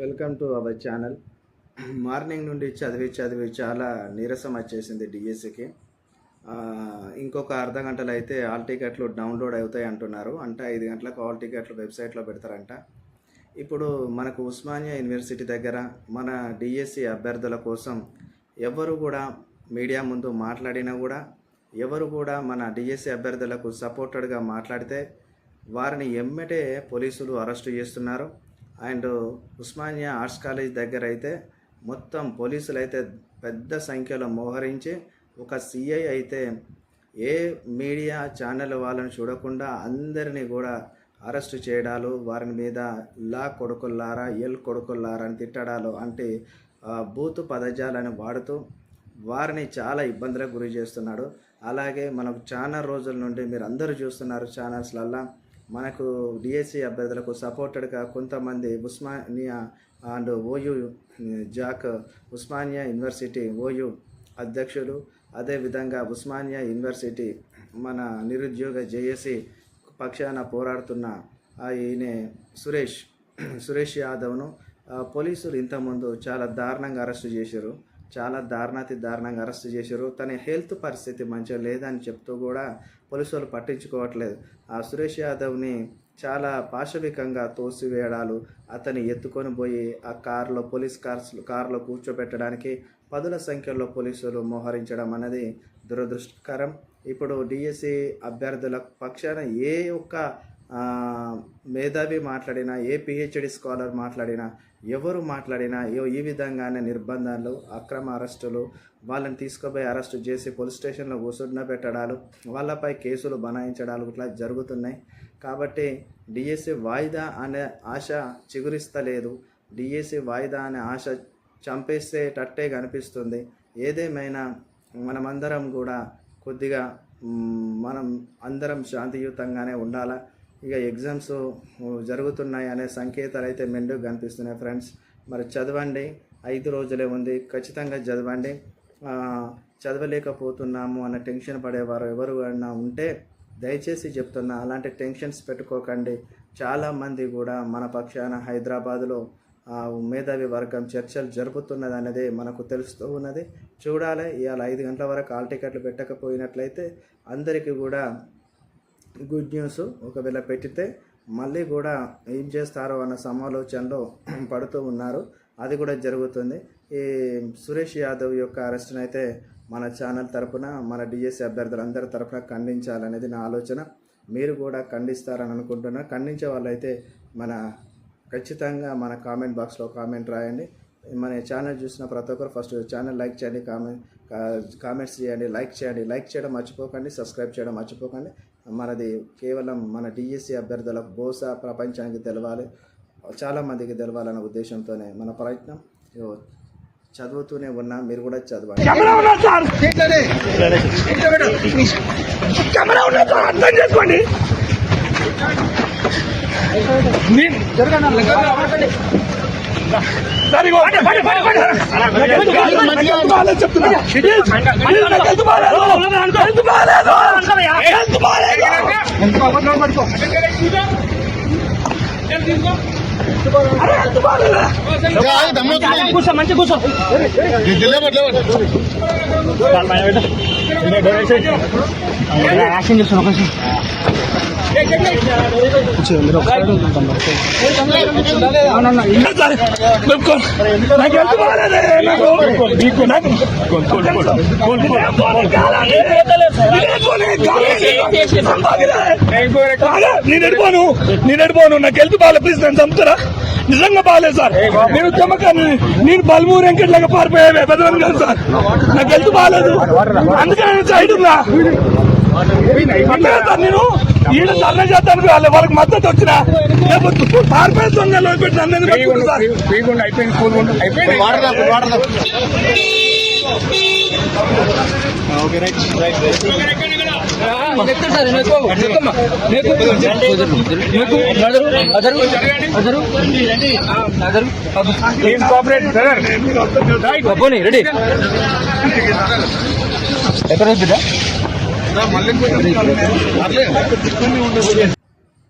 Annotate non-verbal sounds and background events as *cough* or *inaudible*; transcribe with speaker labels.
Speaker 1: Welcome to our channel morning నుండి చదివి చదివి చాలా నీరసం వచ్చేసింది డిఎస్సికి ఇంకొక అర్ధ గంటలు అయితే ఆల్ టికెట్లు డౌన్లోడ్ అవుతాయి అంటున్నారు. అంటే ఐదు గంటలకు ఆల్ టికెట్లు వెబ్సైట్లో పెడతారంట. ఇప్పుడు మనకు ఉస్మానియా యూనివర్సిటీ దగ్గర మన డిఎస్సి అభ్యర్థుల కోసం ఎవరు కూడా మీడియా ముందు మాట్లాడినా కూడా ఎవరు కూడా మన డిఎస్సి అభ్యర్థులకు సపోర్టెడ్గా మాట్లాడితే వారిని ఎమ్మటే పోలీసులు అరెస్టు చేస్తున్నారు. అండ్ ఉస్మానియా ఆర్ట్స్ కాలేజ్ దగ్గర అయితే మొత్తం పోలీసులు అయితే పెద్ద సంఖ్యలో మోహరించి ఒక సిఐ అయితే ఏ మీడియా ఛానల్ వాళ్ళని చూడకుండా అందరినీ కూడా అరెస్ట్ చేయడాలు వారి మీద లా కొడుకుల్లారా ఎల్ కొడుకుల్లారా అని తిట్టడాలు అంటే బూతు పదజాలని వాడుతూ వారిని చాలా ఇబ్బందులకు గురి చేస్తున్నాడు. అలాగే మనకు చాలా రోజుల నుండి మీరు అందరూ చూస్తున్నారు ఛానల్స్లల్లా. మనకు డిఎస్సి అభ్యర్థులకు సపోర్టెడ్గా కొంతమంది Osmania and OU JAC Osmania university OU అధ్యక్షులు. అదేవిధంగా ఉస్మానియా యూనివర్సిటీ మన నిరుద్యోగ జేఏసీ పక్షాన పోరాడుతున్న ఆ ఈయన సురేష్ సురేష్ యాదవ్ను పోలీసులు ఇంతకుముందు చాలా దారుణంగా అరెస్టు చేశారు. చాలా దారుణాతి దారుణంగా అరెస్ట్ చేశారు. తన హెల్త్ పరిస్థితి మంచిగా లేదని చెప్తూ కూడా పోలీసు వాళ్ళు పట్టించుకోవట్లేదు. ఆ సురేష్ యాదవ్ని చాలా పాశవికంగా తోసివేయడాలు అతన్ని ఎత్తుకొని పోయి ఆ కారులో పోలీస్ కార్స్ కారులో కూర్చోబెట్టడానికి పదుల సంఖ్యలో పోలీసులు మోహరించడం అనేది దురదృష్టకరం. ఇప్పుడు డిఎస్సి అభ్యర్థుల పక్షాన ఏ ఒక్క మేధావి మాట్లాడినా ఏ పిహెచ్డి స్కాలర్ మాట్లాడినా ఎవరు మాట్లాడినా ఈ విధంగానే నిర్బంధాలు అక్రమ అరెస్టులు వాళ్ళని తీసుకుపోయి అరెస్టు చేసి పోలీస్ స్టేషన్లో కూర్చున్న పెట్టడాలు వాళ్ళపై కేసులు బనాయించడాలు ఇట్లా జరుగుతున్నాయి. కాబట్టి డిఎస్సి వాయిదా అనే ఆశ చిగురిస్తలేదు. డిఎస్సి వాయిదా అనే ఆశ చంపేసేటట్టే కనిపిస్తుంది. ఏదేమైనా మనమందరం కూడా కొద్దిగా మనం అందరం శాంతియుతంగానే ఉండాలా? ఇక ఎగ్జామ్స్ జరుగుతున్నాయి అనే సంకేతాలు అయితే మెండుగా కనిపిస్తున్నాయి ఫ్రెండ్స్. మరి చదవండి ఐదు రోజులే ఉంది ఖచ్చితంగా చదవండి. చదవలేకపోతున్నాము అన్న టెన్షన్ పడేవారు ఎవరు అన్నా ఉంటే దయచేసి చెప్తున్నా అలాంటి టెన్షన్స్ పెట్టుకోకండి. చాలామంది కూడా మన పక్షాన హైదరాబాదులో మేధావి వర్గం చర్చలు జరుపుతున్నది అనేది మనకు తెలుస్తూ ఉన్నది. చూడాలి ఇవాళ ఐదు గంటల వరకు ఆల్ టికెట్లు పెట్టకపోయినట్లయితే అందరికీ కూడా గుడ్ న్యూస్. ఒకవేళ పెట్టితే మళ్ళీ కూడా ఏం చేస్తారో అన్న సమాలోచనలో *clears throat* పడుతూ ఉన్నారు. అది కూడా జరుగుతుంది. ఈ సురేష్ యాదవ్ యొక్క అరెస్ట్ని అయితే మన ఛానల్ తరపున మన డిఎస్సి అభ్యర్థులందరి తరపున ఖండించాలనేది నా ఆలోచన. మీరు కూడా ఖండిస్తారని అనుకుంటున్నా. ఖండించే వాళ్ళైతే మన ఖచ్చితంగా మన కామెంట్ బాక్స్లో కామెంట్ రాయండి. మన ఛానల్ చూసిన ప్రతి ఒక్కరు ఫస్ట్ ఛానల్ లైక్ చేయండి కామెంట్ కామెంట్స్ చేయండి లైక్ చేయండి. లైక్ చేయడం మర్చిపోకండి సబ్స్క్రైబ్ చేయడం మర్చిపోకండి. మనది కేవలం మన డిఎస్సి అభ్యర్థులకు బహుశా ప్రపంచానికి తెలవాలి. చాలామందికి తెలవాలన్న ఉద్దేశంతోనే మన ప్రయత్నం. చదువుతూనే ఉన్నా మీరు కూడా చదవండి.
Speaker 2: అర్థం చేసుకోండి!
Speaker 3: కూర్చో మంచి కూర్చో యాక్షన్ చేస్తున్నా కొంచెం
Speaker 2: నేను ఎడిపోను నేను ఎడిపోను నాకు హెల్త్ బాగాలే ప్లీజ్ నేను చంపుతారా నిజంగా బాగాలేదు సార్ నేను చెమ్మకాన్ని నేను బల్మూరు వెంకట్లాగా పారిపోయావే పెద్దవాడిని కాదు సార్ నాకు హెల్త్ బాగాలేదు అందుకే నేను సైడ్ ఉన్నా సార్ నేను ఈడ ధర్నా చేస్తాను వాళ్ళ వాళ్ళకి మద్దతు వచ్చిన లేకపోతే దొంగలో పెట్టి నన్ను ఎందుకు పట్టుకుంటారు సార్
Speaker 4: అయిపోయింది కూల్ అయిపోయింది.
Speaker 3: పోనీ రెడీ ఎక్కడ వద్దురా